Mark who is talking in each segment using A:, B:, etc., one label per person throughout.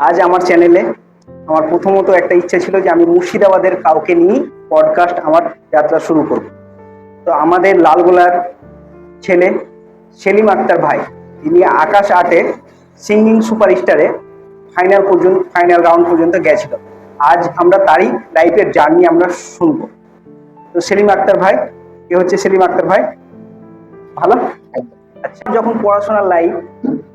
A: আজ আমার চ্যানেলে আমার প্রথমত একটা ইচ্ছা ছিল যে আমি মুর্শিদাবাদের কাউকে নিয়ে পডকাস্ট আমার যাত্রা শুরু করব। তো আমাদের লালগোলার ছেলে সেলিম আক্তার ভাই, তিনি আকাশ আর্টের সিঙ্গিং সুপারস্টারে ফাইনাল পর্যন্ত ফাইনাল রাউন্ড পর্যন্ত গেছিল। আজ আমরা তারই লাইফের জার্নি আমরা শুনব। তো সেলিম আক্তার ভাই এ হচ্ছে সেলিম আক্তার ভাই? ভালো? আচ্ছা যখন পড়াশোনার লাইফ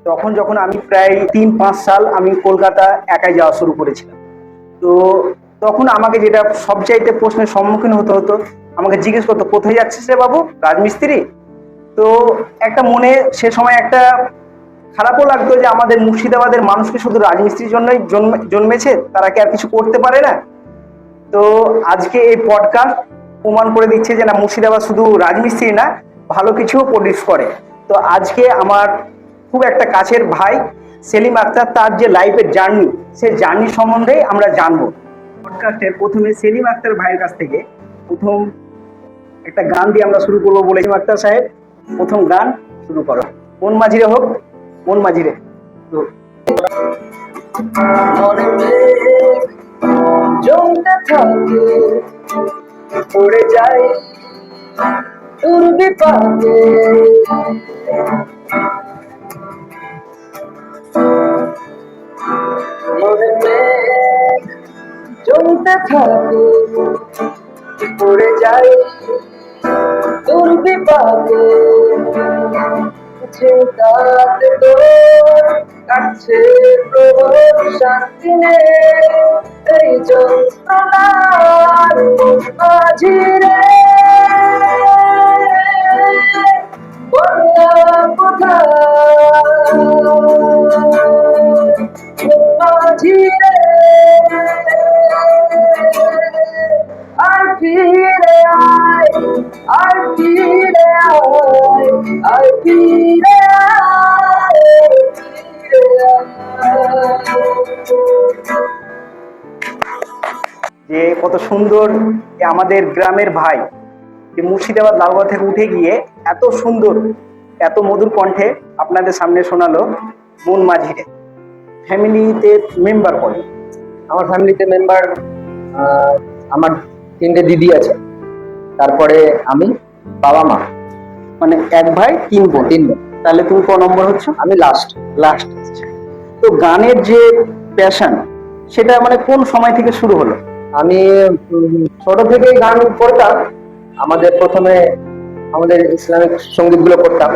A: তখন যখন আমি প্রায় তিন, পাঁচ সাল আমি কলকাতা একাই যাওয়া শুরু করেছিলাম। তো তখন আমাকে যেটা সবচাইতে প্রশ্নের সম্মুখীন হতে হতো, আমাকে জিজ্ঞেস করতো, কোথায় যাচ্ছিস রে বাবু? রাজমিস্ত্রি? তো একটা মনে সে সময় একটা খারাপও লাগতো যে আমাদের মুর্শিদাবাদের মানুষকে শুধু রাজমিস্ত্রির জন্যই জন্মে, জন্মেছে, তারা কি আর কিছু করতে পারে না? তো আজকে এই পডকাস্ট প্রমাণ করে দিচ্ছে যে না, মুর্শিদাবাদ শুধু রাজমিস্ত্রি না, ভালো কিছুও প্রডিউস করে। তো আজকে আমার খুব একটা কাছের ভাই সেলিম আক্তার তার যে লাইফের জার্নি সেই জার্নি সম্বন্ধে আমরা জানব। পডকাস্টের প্রথমে সেলিম আক্তার ভাইয়ের কাছ থেকে প্রথম একটা গান দিয়ে আমরা শুরু করব বলে। আক্তার সাহেব, প্রথম গান শুরু করো। মন মাঝিরে হোক, মন মাঝিরে।
B: জমতে থাকে উড়ে যাই তোর বিপাকে মনে জমতে থাকে। উড়ে যাই তোর বিপাকে চিন্তাতে তোর কাছে প্রবল শান্তি নেই, এই যন্ত্রণার মাঝি
A: সুন্দর যে আমাদের গ্রামের ভাই যে মুর্শিদাবাদ লালগড় থেকে উঠে গিয়ে এত সুন্দর এত মধুর কণ্ঠে আপনাদের সামনে শোনালো মন মাঝিরে। ফ্যামিলিতে মেম্বার করে
B: আমার ফ্যামিলিতে মেম্বার আমার তিনটে দিদি আছে। তারপরে আমি বাবা মা।
A: মানে এক ভাই তিন বোন।
B: তিন বোন।
A: তাহলে তুমি ক নম্বর হচ্ছে?
B: আমি লাস্ট
A: লাস্ট তো গানের যে প্যাশন সেটা মানে কোন সময় থেকে শুরু হলো?
B: আমি ছোট থেকেই গান করতাম। আমাদের প্রথমে আমাদের ইসলামিক সঙ্গীতগুলো করতাম।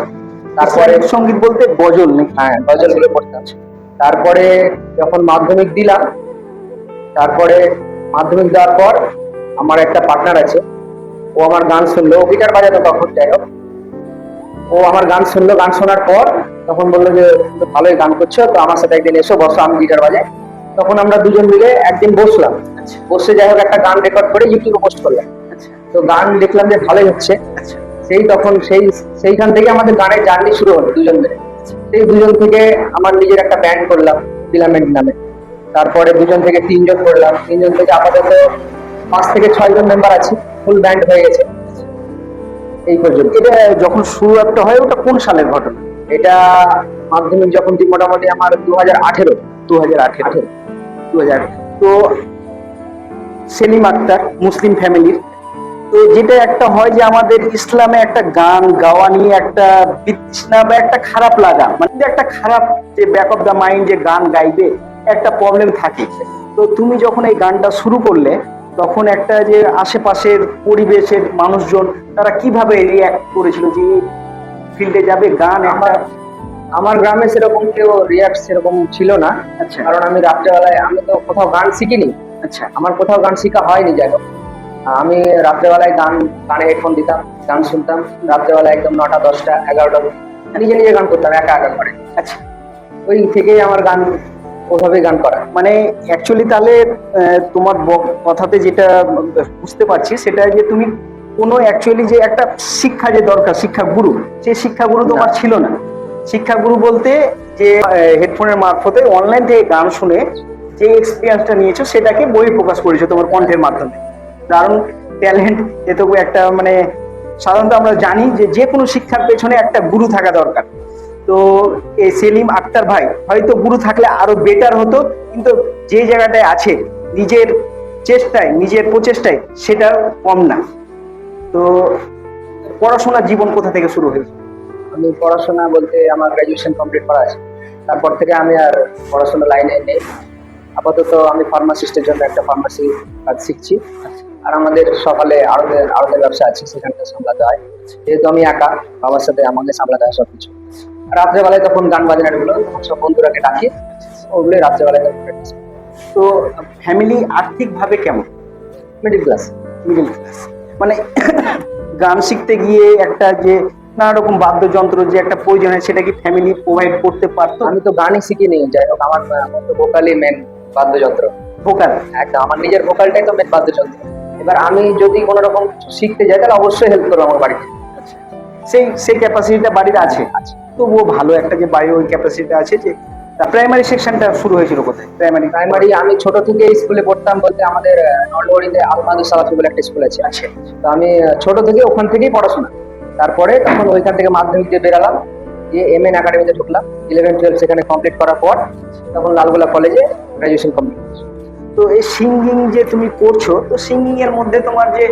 B: তারপরে
A: সংগীত বলতে গজল হ্যাঁ
B: হ্যাঁ গজলগুলো করতাম। তারপরে যখন মাধ্যমিক দিলাম তারপরে মাধ্যমিক দেওয়ার পর আমার একটা পার্টনার আছে। ও আমার গান শুনলো। ও গিটার বাজাতো তখন যাই হোক। ও আমার গান শুনলো। গান শোনার পর তখন বলল যে তো ভালোই গান করছ তো আমার সাথে একদিন এসো বসো আমি গিটার বাজাই। তখন আমরা দুজন মিলে একদিন বসলাম। বসে যাই হোক একটা গান রেকর্ড করে ইউটিউবে পোস্ট করলাম।
A: আচ্ছা।
B: তো গান দেখলাম যে ভালোই হচ্ছে।
A: আচ্ছা।
B: সেই তখন সেই সেইখান থেকে আমাদের গানের জার্নি শুরু হলো দুজন মিলে সেই দুজন থেকে আমার নিজের একটা ব্যান্ড করলাম ফিলামেন্ট নামে। তারপরে দুজন থেকে তিনজন করলাম। তিনজন থেকে আপাতত পাঁচ থেকে ছয় জন মেম্বার আছি। ফুল ব্যান্ড হয়ে গেছে। এই পর্যন্ত।
A: এটা যখন শুরু একটা হয় ওটা কোন সালের ঘটনা?
B: এটা মাধ্যমিক যখন মোটামুটি আমার দু হাজার আঠেরো।
A: দু হাজার আঠেরো। দু হাজার তো সেলিম আক্তার মুসলিম ফ্যামিলির। তো যেটা একটা হয় যে আমাদের ইসলামে একটা গান গাওয়া নিয়ে একটা বিতৃষ্ণা বা একটা খারাপ লাগা। মানে একটা খারাপ যে ব্যাক অফ দ্য মাইন্ড যে গান গাইবে একটা প্রবলেম থাকে। তো তুমি যখন এই গানটা শুরু করলে তখন একটা যে আশেপাশের পরিবেশের মানুষজন তারা কীভাবে রিয়াক্ট করেছিল যে ফিল্ডে যাবে গান একটা?
B: আমার আমার গ্রামে সেরকম কেউ রিয়াক্ট সেরকম ছিল না।
A: আচ্ছা।
B: কারণ আমি রাত্রেবেলায় আমি তো কোথাও গান শিখিনি।
A: আচ্ছা
B: আমার কোথাও গান শেখা হয়নি যাই আমি রাত্রেবেলায় গান কানে হেডফোন দিতাম গান শুনতাম। রাত্রেবেলায় একদম নটা দশটা এগারোটা নিজে নিজে গান করতাম একা একা করে।
A: আচ্ছা।
B: ওই থেকেই আমার গান ওভাবেই গান করা।
A: মানে অ্যাকচুয়ালি তাহলে তোমার কথাতে যেটা বুঝতে পারছি সেটা যে তুমি কোনো অ্যাকচুয়ালি যে একটা শিক্ষা যে দরকার শিক্ষা গুরু সেই শিক্ষা গুরু তোমার ছিল না। শিক্ষা গুরু বলতে যে হেডফোনের মারফতে অনলাইন থেকে গান শুনে যে এক্সপিরিয়েন্সটা নিয়েছো, সেটাকে বই প্রকাশ করেছ তোমার কণ্ঠের মাধ্যমে। দারুণ ট্যালেন্ট এটুকু একটা মানে সাধারণত আমরা জানি যে যে কোনো শিক্ষার পেছনে একটা গুরু থাকা দরকার। তো এই সেলিম আক্তার ভাই, হয়তো গুরু থাকলে আরও বেটার হতো, কিন্তু যে জায়গাটায় আছে, নিজের চেষ্টায়, নিজের প্রচেষ্টায় সেটা কম না। তো পড়াশোনার জীবন কোথা থেকে শুরু হয়েছে?
B: আমি পড়াশোনা বলতে আমার গ্র্যাজুয়েশন কমপ্লিট করা আছে। তারপর থেকে আমি আর পড়াশোনা লাইনে নেই। আপাতত আমি ফার্মাসিস্টের জন্য একটা ফার্মাসি কাজ শিখছি। আর আমাদের সকালে আড়তের আড়তের ব্যবসা আছে, সেখানটা সামলাতে হয়। যেহেতু আমি একা, বাবার সাথে আমাকে সামলাতে হয় সবকিছু। রাত্রেবেলায় তখন গান বাজনাগুলো তখন সব বন্ধুরাকে ডাকি। ওগুলোই রাত্রেবেলায় তখন প্র্যাকটিস
A: তো ফ্যামিলি আর্থিকভাবে কেমন?
B: মিডিল ক্লাস
A: মিডল ক্লাস মানে গান শিখতে গিয়ে একটা যে নানা রকম বাদ্যযন্ত্র যে একটা প্রয়োজন হয়, সেটা কি ফ্যামিলি প্রোভাইড করতে পারতো?
B: আমি তো গানই শিখিনি, যাই হোক, আমার ভোকালই মেন বাদ্যযন্ত্র।
A: ভোকাল।
B: একদম আমার নিজের ভোকালটাই তো মেন বাদ্যযন্ত্র। এবার আমি যদি কোনো রকম শিখতে যাই তাহলে অবশ্যই হেল্প করব আমার বাড়িতে।
A: আচ্ছা সেই সেই ক্যাপাসিটিটা বাড়িতে আছে। তবুও ভালো একটা যে বাড়ির ওই ক্যাপাসিটি আছে যে প্রাইমারি সেকশনটা শুরু হয়েছিল কোথায়? প্রাইমারি
B: প্রাইমারি আমি ছোট থেকে স্কুলে পড়তাম বলতে আমাদের নলবড়িতে আলমাদু সালাফি বলে একটা স্কুল আছে।
A: আছে
B: তো আমি ছোট থেকে ওখান থেকেই পড়াশোনা। তারপরে তখন ওইখান থেকে মাধ্যমিক দিয়ে বেরালাম। দিয়ে এম এন একাডেমিতে ঢুকলাম ইলেভেন টুয়েলভ সেখানে কমপ্লিট করার পর তখন লালগোলা কলেজে গ্রাজুয়েশন কমপ্লিট
A: তো এই সিঙ্গিং যে তুমি করছ তো সিঙ্গিং এর মধ্যে তোমার যে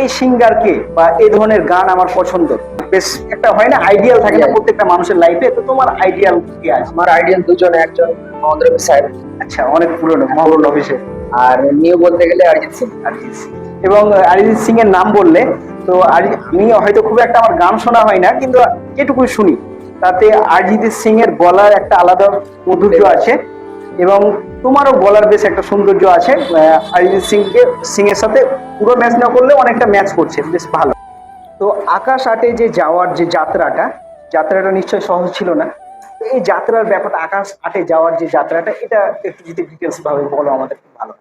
A: এই সিঙ্গার কে বা এই ধরনের গান আমার পছন্দ। বেশ একটা হয় না আইডিয়াল থাকে না প্রত্যেকটা মানুষের লাইফে তো তোমার আইডিয়াল কি আছে?
B: আমার আইডিয়াল দুজন একজন মহেন্দ্র সাহেব।
A: আচ্ছা অনেক পুরনো অফিসে
B: আর নিউ বলতে গেলে অরিজিৎ সিং।
A: অরিজিৎ সিং। এবং অরিজিৎ সিং এর নাম বললে তো আমি হয়তো খুব একটা আমার গান শোনা হয় না কিন্তু যেটুকু শুনি। তাতে অরিজিৎ সিং এর গলার একটা আলাদা মধুর্য আছে এবং তোমারও গলার বেশ একটা সৌন্দর্য আছে। অরিজিৎ সিং কে সিং এর সাথে পুরো ম্যাচ না করলে অনেকটা ম্যাচ করছে বেশ ভালো। তো আকাশ আটে যে যাওয়ার যে যাত্রাটা যাত্রাটা নিশ্চয়ই সহজ ছিল না। তো এই যাত্রার ব্যাপারটা আকাশ আটে যাওয়ার যে যাত্রাটা এটা একটু যদি ডিটেলস ভাবে বলো আমাদের খুব ভালো।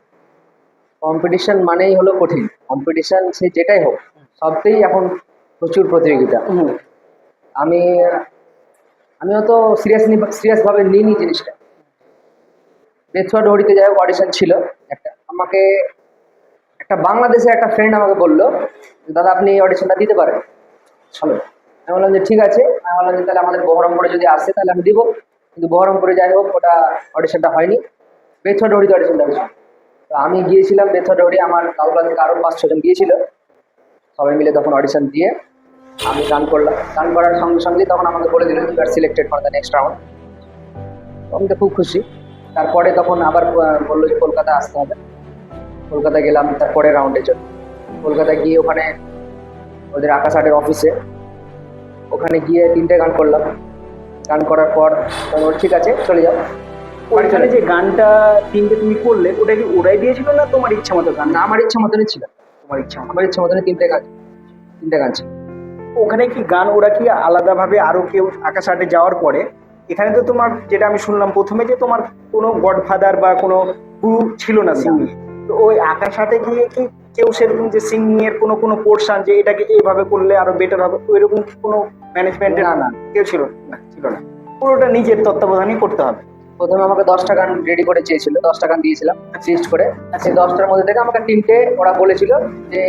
B: কম্পিটিশন মানেই হলো কঠিন। কম্পিটিশন সে যেটাই হোক সবটাই এখন প্রচুর প্রতিযোগিতা। আমি আমি অত সিরিয়াস সিরিয়াস ভাবে নিইনি জিনিসটা। বেথুয়া ডহরিতে যাই হোক অডিশন ছিল একটা। আমাকে একটা বাংলাদেশের একটা ফ্রেন্ড আমাকে বলল দাদা, আপনি এই অডিশনটা দিতে পারেন? চলো। আমি বললাম যে, ঠিক আছে। আমি বললাম যে, তাহলে আমাদের বহরমপুরে যদি আসে, তাহলে আমি দিব। কিন্তু বহরমপুরে যাই হোক, ওটা অডিশনটা হয়নি। বেথুয়া ডহরিতে অডিশনটা হয়েছিল। তো আমি গিয়েছিলাম বেথুয়া ডহরি আমার কাউলা থেকে আরও পাঁচ ছজন গিয়েছিল। সবাই মিলে তখন অডিশন দিয়ে আমি গান করলাম। গান করার সঙ্গে সঙ্গে তখন আমাকে বলে দিল you are selected for the next round আমি তো খুব খুশি। তারপরে তখন আবার বলল যে কলকাতা আসতে হবে। কলকাতা গেলাম তারপরে রাউন্ডের জন্য। কলকাতা গিয়ে ওখানে ওদের আকাশ আটের অফিসে ওখানে গিয়ে তিনটে গান করলাম। গান করার পর বলল, ঠিক আছে চলে যাও।
A: ওইখানে যে গানটা তিনটে তুমি করলে ওটা কি ওরাই দিয়েছিল না তোমার ইচ্ছা মতো গান?
B: না আমার ইচ্ছা মতনই ছিল।
A: তোমার ইচ্ছা
B: আমার ইচ্ছা মতনই তিনটে গান তিনটে গান ছিল।
A: ওখানে কি গান ওরা কি আলাদাভাবে আরও কেউ আকাশ আটে যাওয়ার পরে? এখানে তো তোমার যেটা আমি শুনলাম প্রথমে যে তোমার কোনো গডফাদার বা কোনো গুরু ছিল না সিঙ্গিং তো ওই আকাশ আটে গিয়ে কি কেউ সেরকম যে সিঙ্গিং এর কোনো কোনো পোর্শন যে এটাকে এইভাবে করলে আরও বেটার হবে? ওইরকম কি কোনো ম্যানেজমেন্টের
B: না, না।
A: কেউ ছিল না ছিল না। পুরোটা নিজের তত্ত্বাবধানই করতে হবে।
B: প্রথমে আমাকে দশটা গান রেডি করে চেয়েছিল দশটা গান দিয়েছিলাম লিস্ট করে। সেই দশটার মধ্যে থেকে আমাকে তিনটে ওরা বলেছিল যে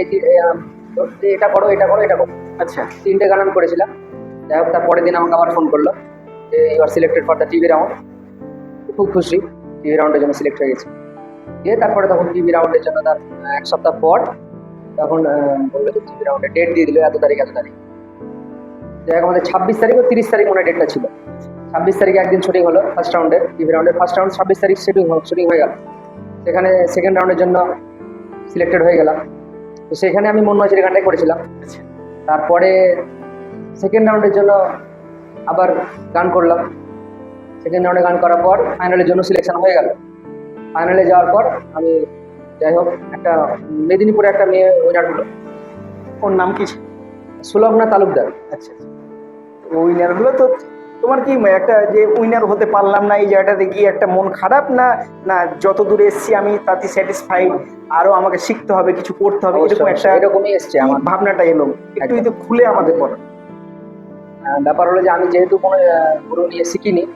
B: এটা করো এটা করো এটা করো।
A: আচ্ছা
B: তিনটে গান আমি করেছিলাম। যাই হোক, তার পরের দিন আমাকে আবার ফোন করল যে are selected for the TV round খুব খুশি টিভি রাউন্ডের জন্য সিলেক্ট হয়ে গেছি। দিয়ে তারপরে তখন টিভি রাউন্ডের জন্য তার এক সপ্তাহ পর তখন বলল যে টিভি রাউন্ডে ডেট দিয়ে দিল, এত তারিখ এত তারিখ। যাই হোক, আমাদের ছাব্বিশ তারিখ ও তিরিশ তারিখ মনে ডেটটা ছিল। ছাব্বিশ তারিখে একদিন শুটিং হলো ফার্স্ট রাউন্ডের টিভি রাউন্ডের ফার্স্ট রাউন্ড ছাব্বিশ তারিখ শুটিং শুটিং হয়ে গেল। সেখানে সেকেন্ড রাউন্ডের জন্য সিলেক্টেড হয়ে গেলাম। তো সেখানে আমি মন নয় গানটাই করেছিলাম। তারপরে সেকেন্ড রাউন্ডের জন্য আবার গান করলাম। সেকেন্ড রাউন্ডে গান করার পর ফাইনালের জন্য সিলেকশন হয়ে গেল। ফাইনালে যাওয়ার পর আমি যাই হোক একটা মেদিনীপুরে একটা মেয়ে উইনার হলো।
A: ওর নাম কি? ছিল?
B: সুলগ্না তালুকদার।
A: আচ্ছা উইনার হলো তো? তোমার কি একটা যে উইনার হতে পারলাম না এই জায়গাটাতে গিয়ে একটা মন খারাপ না? না যত দূরে এসেছি আমি তাতে স্যাটিসফাইড আরও আমাকে শিখতে হবে কিছু করতে হবে এরকম একটা
B: এরকমই এসছে আমার।
A: ভাবনাটা এলো। একটু যদি খুলে আমাদের বলো।
B: ব্যাপার হলো যে আমি যেহেতু কোনো গুরু নিয়ে শিখিনি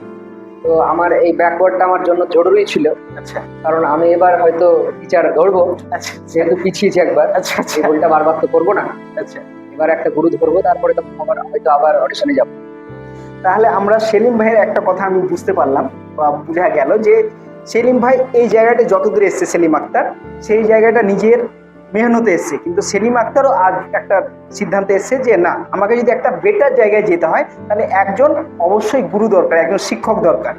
B: তো আমার এই ব্যাকওয়ার্ডটা আমার জন্য জরুরি ছিল।
A: আচ্ছা।
B: কারণ আমি এবার হয়তো টিচার ধরবো।
A: আচ্ছা
B: যেহেতু পিছিয়েছি একবার
A: আচ্ছা আচ্ছা।
B: ভুলটা বারবার তো করব না।
A: আচ্ছা।
B: এবার একটা গুরু ধরবো তারপরে তো আবার হয়তো আবার অডিশনে যাব।
A: তাহলে আমরা সেলিম ভাইয়ের একটা কথা আমি বুঝতে পারলাম বা বোঝা গেল যে সেলিম ভাই এই জায়গাটা যতদূর এসছে সেলিম আক্তার সেই জায়গাটা নিজের মেহনতে এসছে। কিন্তু সেলিম আক্তারও আজ একটা সিদ্ধান্তে এসছে যে না আমাকে যদি একটা বেটার জায়গায় যেতে হয় তাহলে একজন অবশ্যই গুরু দরকার একজন শিক্ষক দরকার।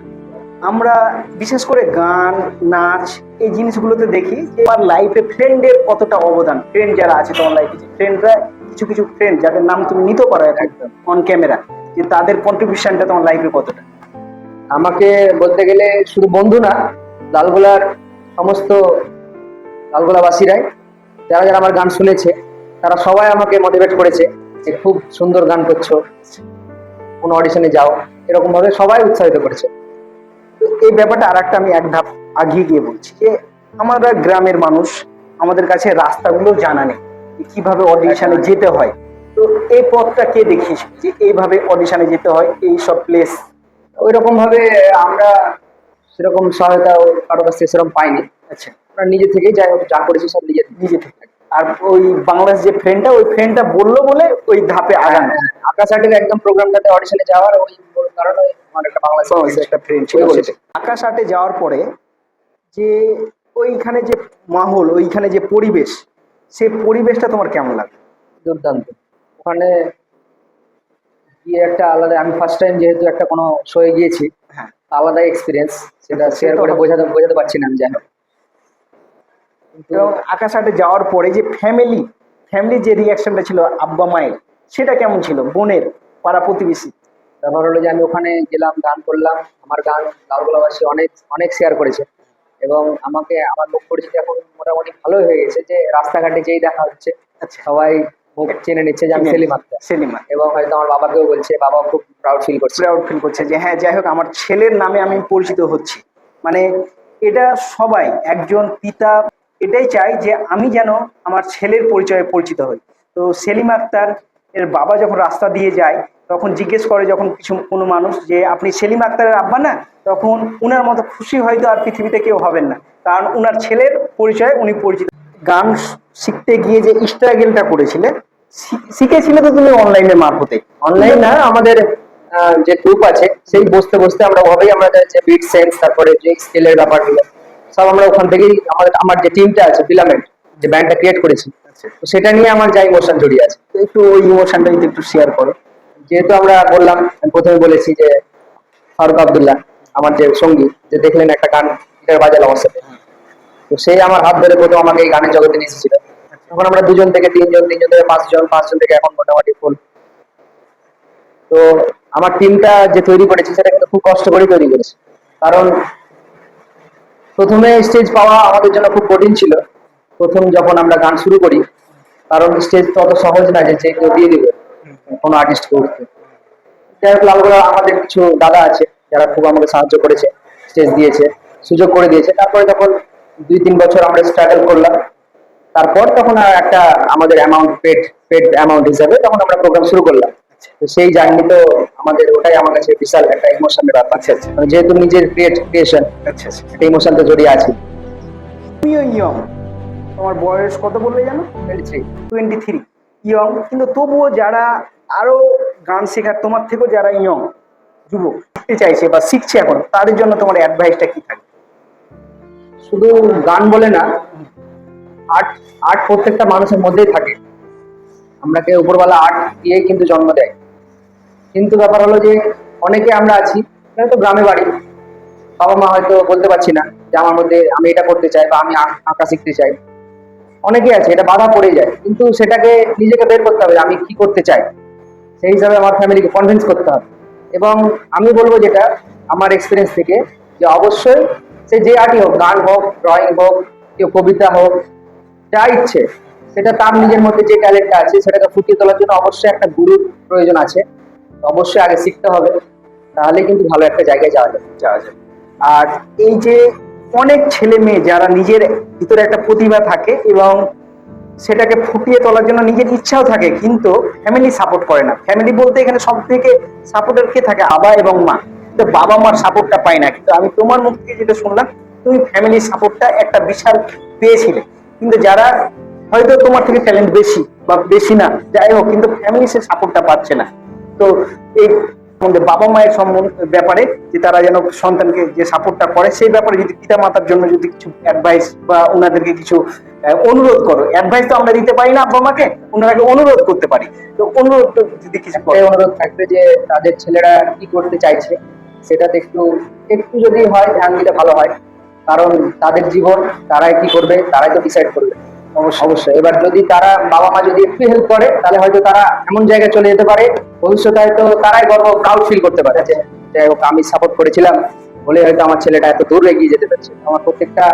A: আমরা বিশেষ করে গান নাচ এই জিনিসগুলোতে দেখি যে আমার লাইফে ফ্রেন্ডের কতটা অবদান। ফ্রেন্ড যারা আছে তোমার লাইফে ফ্রেন্ডরা কিছু কিছু ফ্রেন্ড যাদের নাম তুমি নিতে পারো একদম। অন ক্যামেরা যে তাদের কন্ট্রিবিউশনটা তোমার লাইফে কতটা?
B: আমাকে বলতে গেলে শুধু বন্ধু না, লালগোলার সমস্ত লালগোলাবাসীরাই, যারা যারা আমার গান শুনেছে, তারা সবাই আমাকে মোটিভেট করেছে যে খুব সুন্দর গান করছ, কোনো অডিশনে যাও, এরকম ভাবে সবাই উৎসাহিত করেছে।
A: এই ব্যাপারটা আর একটা আমি এক ধাপ আগিয়ে গিয়ে বলছি যে আমরা গ্রামের মানুষ, আমাদের কাছে রাস্তাগুলো জানা নেই কীভাবে অডিশনে যেতে হয়। এই পথটা কে দেখিস? যে এইভাবে অডিশনে যেতে হয় এই সব প্লেস
B: ওই রকম ভাবে আমরা সেরকম সহায়তা কারও কাছ থেকে সেরকম পাইনি।
A: আচ্ছা।
B: আমরা নিজে থেকেই যাই হোক যা করেছি সব নিজে
A: নিজে থেকে। আর ওই বাংলাদেশ যে ফ্রেন্ডটা ওই ফ্রেন্ডটা বলল বলে ওই ধাপে আগানো।
B: আকাশ আটের একদম প্রোগ্রামটাতে অডিশনে যাওয়ার ওই কারণে আমার একটা বাংলাদেশ
A: একটা ফ্রেন্ড ছিল। বলেছে। আকাশ আটে যাওয়ার পরে যে ওইখানে যে মাহল ওইখানে যে পরিবেশ সেই পরিবেশটা তোমার কেমন লাগে
B: দুর্দান্ত। ওখানে গিয়ে একটা আলাদা আমি ফার্স্ট টাইম যেহেতু একটা কোনো শোয়ে গিয়েছি
A: হ্যাঁ।
B: আলাদা এক্সপিরিয়েন্স সেটা
A: আচ্ছা,
B: শেয়ার করে বোঝাতে বোঝাতে পারছি না আমি জানি
A: এবং আকাশ আটে যাওয়ার পরে যে ফ্যামিলি ফ্যামিলির যে রিয়াকশনটা ছিল আব্বা মায়ের সেটা কেমন ছিল? বোনের পাড়া প্রতিবেশী?
B: ব্যাপার হলো যে আমি ওখানে গেলাম গান করলাম আমার গান লালগোলাবাসী অনেক অনেক শেয়ার করেছে। এবং আমাকে আমার মুখ পরিচিতি এখন মোটামুটি ভালোই হয়ে গেছে যে রাস্তাঘাটে যেই দেখা হচ্ছে
A: আচ্ছা।
B: সবাই চেনে নিচ্ছে যে আমি সেলিম আক্তার। এবং হয়তো আমার বাবাকেও বলছে বাবাও খুব প্রাউড ফিল করছে।
A: প্রাউড ফিল করছে যে হ্যাঁ যাই হোক আমার ছেলের নামে আমি পরিচিত হচ্ছি। মানে এটা সবাই একজন পিতা এটাই চাই যে আমি যেন আমার ছেলের পরিচয়ে পরিচিত হই। তো সেলিম আক্তার এর বাবা যখন রাস্তা দিয়ে যায় তখন জিজ্ঞেস করে যখন কিছু কোনো মানুষ যে আপনি সেলিম আক্তারের আব্বা না? তখন উনার মতো খুশি হয়তো আর পৃথিবীতে কেউ হবেন না। কারণ উনার ছেলের পরিচয়ে উনি পরিচিত। গান শিখতে গিয়ে যে স্ট্রাগেলটা করেছিলে শিখেছিলে তো তুমি অনলাইনের মারফতে।
B: অনলাইন না আমাদের যে গ্রুপ আছে সেই বসতে বসতে আমরা ওভাবেই আমরা যে বিট সেন্স তারপরে যে স্কেলের ব্যাপারগুলো সব আমরা ওখান থেকেই আমাদের আমার যে টিমটা আছে ফিলামেন্ট যে ব্যান্ডটা ক্রিয়েট করেছি
A: আচ্ছা।
B: তো সেটা নিয়ে আমার যা ইমোশন জড়িয়ে আছে।
A: তো একটু ওই ইমোশনটা যদি একটু শেয়ার করো।
B: যেহেতু আমরা বললাম প্রথমে বলেছি যে ফারুক আবদুল্লাহ আমার যে সঙ্গী যে দেখলেন একটা গান গিটার বাজালো আমার সাথে। তো সেই আমার হাত ধরে প্রথম আমাকে এই গানের জগতে নিয়ে এসেছিল। তখন আমরা দুজন থেকে তিনজন তিনজন থেকে পাঁচজন পাঁচজন থেকে এখন মোটামুটি ফুল তো আমার টিমটা যে তৈরি করেছি, সেটা কিন্তু খুব কষ্ট করে তৈরি করেছি। কারণ প্রথমে স্টেজ পাওয়া আমাদের জন্য খুব কঠিন ছিল। প্রথম যখন আমরা গান শুরু করি, কারণ স্টেজ তো অত সহজ না যে কেউ দিয়ে দিবে, কোনো আর্টিস্ট করতে। যাই হোক, লালগোলা আমাদের কিছু দাদা আছে, যারা খুব আমাকে সাহায্য করেছে স্টেজ দিয়েছে, সুযোগ করে দিয়েছে। তারপরে যখন দুই তিন বছর আমরা স্ট্রাগল করলাম। তারপর তখন আর একটা আমাদের অ্যামাউন্ট পেড পেড অ্যামাউন্ট হিসাবে তখন আমরা প্রোগ্রাম শুরু করলাম। তো সেই জার্নি তো আমাদের ওটাই আমার কাছে বিশাল একটা ইমোশনের ব্যাপার। মানে যেহেতু নিজের ক্রিয়েট ক্রিয়েশন
A: আচ্ছা আচ্ছা।
B: একটা ইমোশন তো জড়িয়ে আছে।
A: তুমিও ইয়ং তোমার বয়স কত বললে জানো? টোয়েন্টি থ্রি ইয়ং কিন্তু তবুও যারা আরও গান শেখার তোমার থেকেও যারা ইয়ং যুবক শিখতে চাইছে বা শিখছে এখন তাদের জন্য তোমার অ্যাডভাইসটা কি থাকবে?
B: শুধু গান বলে না আর্ট আর্ট প্রত্যেকটা মানুষের মধ্যেই থাকে। আমরাকে উপরওয়ালা আর্ট দিয়েই কিন্তু জন্ম দেয়। কিন্তু ব্যাপার হলো যে, অনেকে আমরা আছি তো গ্রামে বাড়ি, বাবা মা হয়তো বলতে পারছি না যে আমার মধ্যে আমি এটা করতে চাই বা আমি আঁক- শিখতে চাই। অনেকেই আছে, এটা বাধা পড়ে যায়, কিন্তু সেটাকে নিজেকে বের করতে হবে আমি কি করতে চাই। সেই হিসাবে আমার ফ্যামিলিকে কনভিন্স করতে হবে। এবং আমি বলব যেটা, আমার এক্সপিরিয়েন্স থেকে, যে অবশ্যই সে যে আর্টই হোক গান হোক ড্রয়িং হোক কেউ কবিতা হোক যা ইচ্ছে সেটা তার নিজের মধ্যে যে ট্যালেন্টটা আছে সেটাকে ফুটিয়ে তোলার জন্য অবশ্যই একটা গুরুর প্রয়োজন আছে। অবশ্যই আগে শিখতে হবে তাহলে কিন্তু ভালো একটা জায়গায় যাওয়া যাবে।
A: যাওয়া যাবে। আর এই যে অনেক ছেলে মেয়ে যারা নিজের ভিতরে একটা প্রতিভা থাকে এবং সেটাকে ফুটিয়ে তোলার জন্য নিজের ইচ্ছাও থাকে কিন্তু ফ্যামিলি সাপোর্ট করে না। ফ্যামিলি বলতে এখানে সব থেকে সাপোর্টার কে থাকে আবা এবং মা। বাবা মার সাপোর্টটা পায় না। কিন্তু আমি তোমার মুখ থেকে যেটা শুনলাম, তুমি ফ্যামিলির সাপোর্টটা একটা বিশাল পেয়েছিলে। কিন্তু যারা হয়তো তোমার থেকে ট্যালেন্ট বেশি বা বেশি না, যাই হোক, কিন্তু ফ্যামিলি সে সাপোর্টটা পাচ্ছে না। তো এই আমাদের বাবা মায়ের সম্বন্ধ ব্যাপারে যে তারা যেন সন্তানকে যে সাপোর্টটা করে, সেই ব্যাপারে যদি পিতা মাতার জন্য যদি কিছু অ্যাডভাইস বা ওনাদেরকে কিছু অনুরোধ করো। অ্যাডভাইস তো আমরা দিতে পারি না আব্বা মাকে, ওনারাকে অনুরোধ করতে পারি। তো অনুরোধ যদি কিছু
B: অনুরোধ থাকবে যে তাদের ছেলেরা কি করতে চাইছে? সেটাতে একটু একটু যদি হয় ধ্যান দিলে ভালো হয়। কারণ তাদের জীবন তারাই কি করবে তারাই তো ডিসাইড করবে। অবশ্যই। এবার যদি তারা বাবা মা যদি একটু হেল্প করে তাহলে হয়তো তারা এমন জায়গায় চলে যেতে পারে ভবিষ্যতে হয়তো তারাই গর্ব প্রাউড ফিল করতে পারে যে যাই হোক আমি সাপোর্ট করেছিলাম বলে হয়তো আমার ছেলেটা এত দূর এগিয়ে যেতে পারছে। আমার প্রত্যেকটা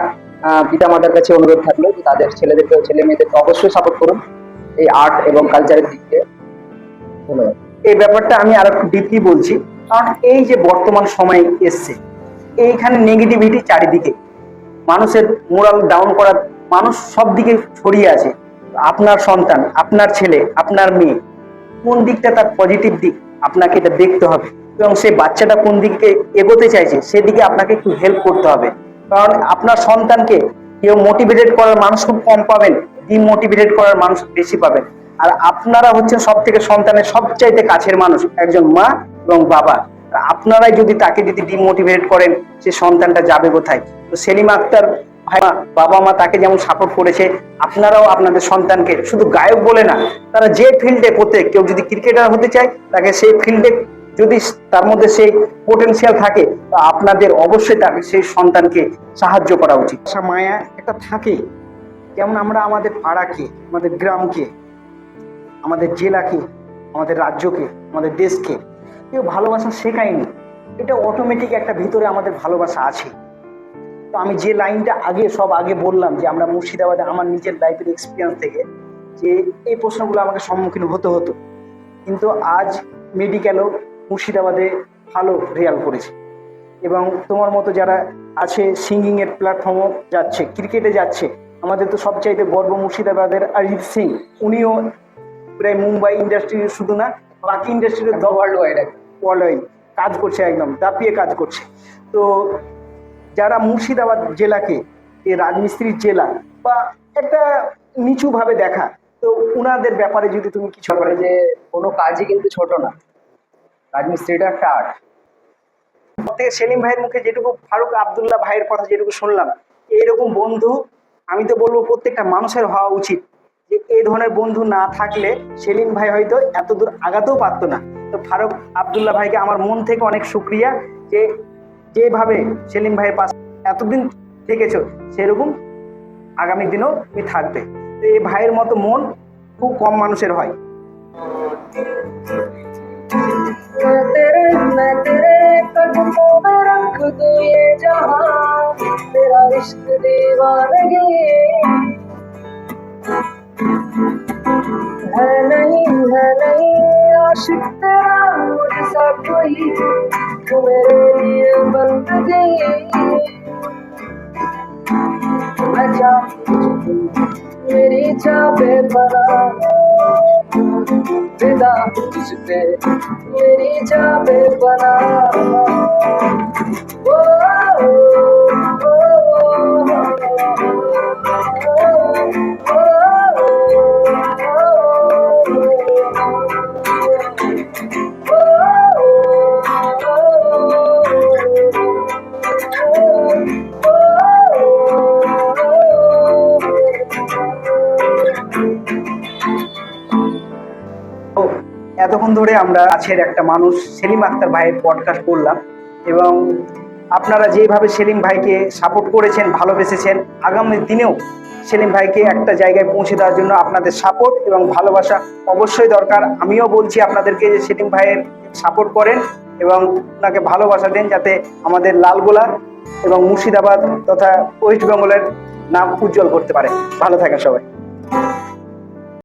B: পিতা মাতার কাছে অনুরোধ থাকল যে তাদের ছেলেদেরকে ছেলে মেয়েদেরকে অবশ্যই সাপোর্ট করুন। এই আর্ট এবং কালচারের দিক দিয়ে। ধন্যবাদ।
A: এই ব্যাপারটা আমি আর একটু ডিপলি বলছি। কারণ এই যে বর্তমান সময় এসছে, এইখানে নেগেটিভিটি চারিদিকে। মানুষের মোরাল ডাউন করার মানুষ সব দিকে ছড়িয়ে আছে। আপনার সন্তান, আপনার ছেলে, আপনার মেয়ে, কোন দিকটা তার পজিটিভ দিক, আপনাকে এটা দেখতে হবে। এবং সেই বাচ্চাটা কোন দিকে এগোতে চাইছে, সেদিকে আপনাকে একটু হেল্প করতে হবে। কারণ আপনার সন্তানকে কেউ মোটিভেটেড করার মানুষ খুব কম পাবেন ডিমোটিভেটেড করার মানুষ বেশি পাবেন। আর আপনারা হচ্ছেন সব থেকে সন্তানের সবচাইতে কাছের মানুষ, একজন মা এবং বাবা। আপনারাই যদি তাকে যদি ডিমোটিভেট করেন, সে সন্তানটা যাবে কোথায়? তো সেলিম আক্তার বাবা, মা তাকে যেমন সাপোর্ট করেছে, আপনারাও আপনাদের সন্তানকে শুধু গায়ক বলে না, তারা যে ফিল্ডে প্রত্যেক কেউ যদি ক্রিকেটার হতে চায়, তাকে সেই ফিল্ডে যদি তার মধ্যে সেই পোটেনশিয়াল থাকে, তো আপনাদের অবশ্যই তাকে সেই সন্তানকে সাহায্য করা উচিত। মায়া একটা থাকে। যেমন আমরা আমাদের পাড়াকে, আমাদের গ্রামকে আমাদের জেলাকে, আমাদের রাজ্যকে, আমাদের দেশকে কেউ ভালোবাসা শেখায়নি। এটা অটোমেটিক একটা ভিতরে আমাদের ভালোবাসা আছে। তো আমি যে লাইনটা আগে, সব আগে বললাম যে আমরা মুর্শিদাবাদে আমার নিজের লাইফের এক্সপিরিয়েন্স থেকে যে এই প্রশ্নগুলো আমাকে সম্মুখীন হতে হতো। কিন্তু আজ মেডিকেলও মুর্শিদাবাদে ভালো রেয়াল করেছে। এবং তোমার মতো যারা আছে সিঙ্গিংয়ের প্ল্যাটফর্মও যাচ্ছে ক্রিকেটে যাচ্ছে, আমাদের তো সবচাইতে গর্ব মুর্শিদাবাদের অরিজিৎ সিং। উনিও প্রায় মুম্বাই ইন্ডাস্ট্রি শুধু না বাকি ইন্ডাস্ট্রির
B: ওয়ার্ল্ড ওয়াইড
A: ওয়ার্ল্ড কাজ করছে একদম দাপিয়ে কাজ করছে। তো যারা মুর্শিদাবাদ জেলাকে এই রাজমিস্ত্রির জেলা বা একটা নিচুভাবে দেখা তো উনাদের ব্যাপারে যদি তুমি কিছু
B: করে যে কোনো কাজই কিন্তু ছোট না। রাজমিস্ত্রিটা একটা আর্ট
A: থেকে সেলিম ভাইয়ের মুখে যেটুকু ফারুক আবদুল্লাহ ভাইয়ের কথা যেটুকু শুনলাম এইরকম বন্ধু আমি তো বলব প্রত্যেকটা মানুষের হওয়া উচিত। এই ধরনের বন্ধু না থাকলে সেলিম ভাই হয়তো এত দূর আগাতেও পারতো না তো ফারুক আবদুল্লাহ ভাইকে আমার মন থেকে অনেক শুক্রিয়া যে যেভাবে সেলিম ভাইয়ের পাশে এতদিন থেকেছো সেরকম আগামী দিনেও তুমি থাকবে তো এই ভাইয়ের মতো মন খুব কম মানুষের হয়
C: मैं तेरे मैं तेरे कदमों में रख दूं ये जहां तेरा इश्क दीवानगी है नहीं है नहीं आशिक तेरा मुझसा कोई तू मेरे लिए बंदगी। मैं चाहूँ मेरी चाबे बना विदा तुझ पे मेरी जाबे बना ओ, ओ, ओ,
A: এতক্ষণ ধরে আমরা কাছের একটা মানুষ, সেলিম আক্তার ভাইয়ের পডকাস্ট করলাম এবং আপনারা যেভাবে সেলিম ভাইকে সাপোর্ট করেছেন, ভালোবেসেছেন, আগামী দিনেও সেলিম ভাইকে একটা জায়গায় পৌঁছে দেওয়ার জন্য আপনাদের সাপোর্ট এবং ভালোবাসা অবশ্যই দরকার। আমিও বলছি আপনাদেরকে যে সেলিম ভাইয়ের সাপোর্ট করেন এবং ওনাকে ভালোবাসা দেন যাতে আমাদের লালগোলা এবং মুর্শিদাবাদ তথা ওয়েস্ট বেঙ্গলের নাম উজ্জ্বল করতে পারে। ভালো থাকেন সবাই।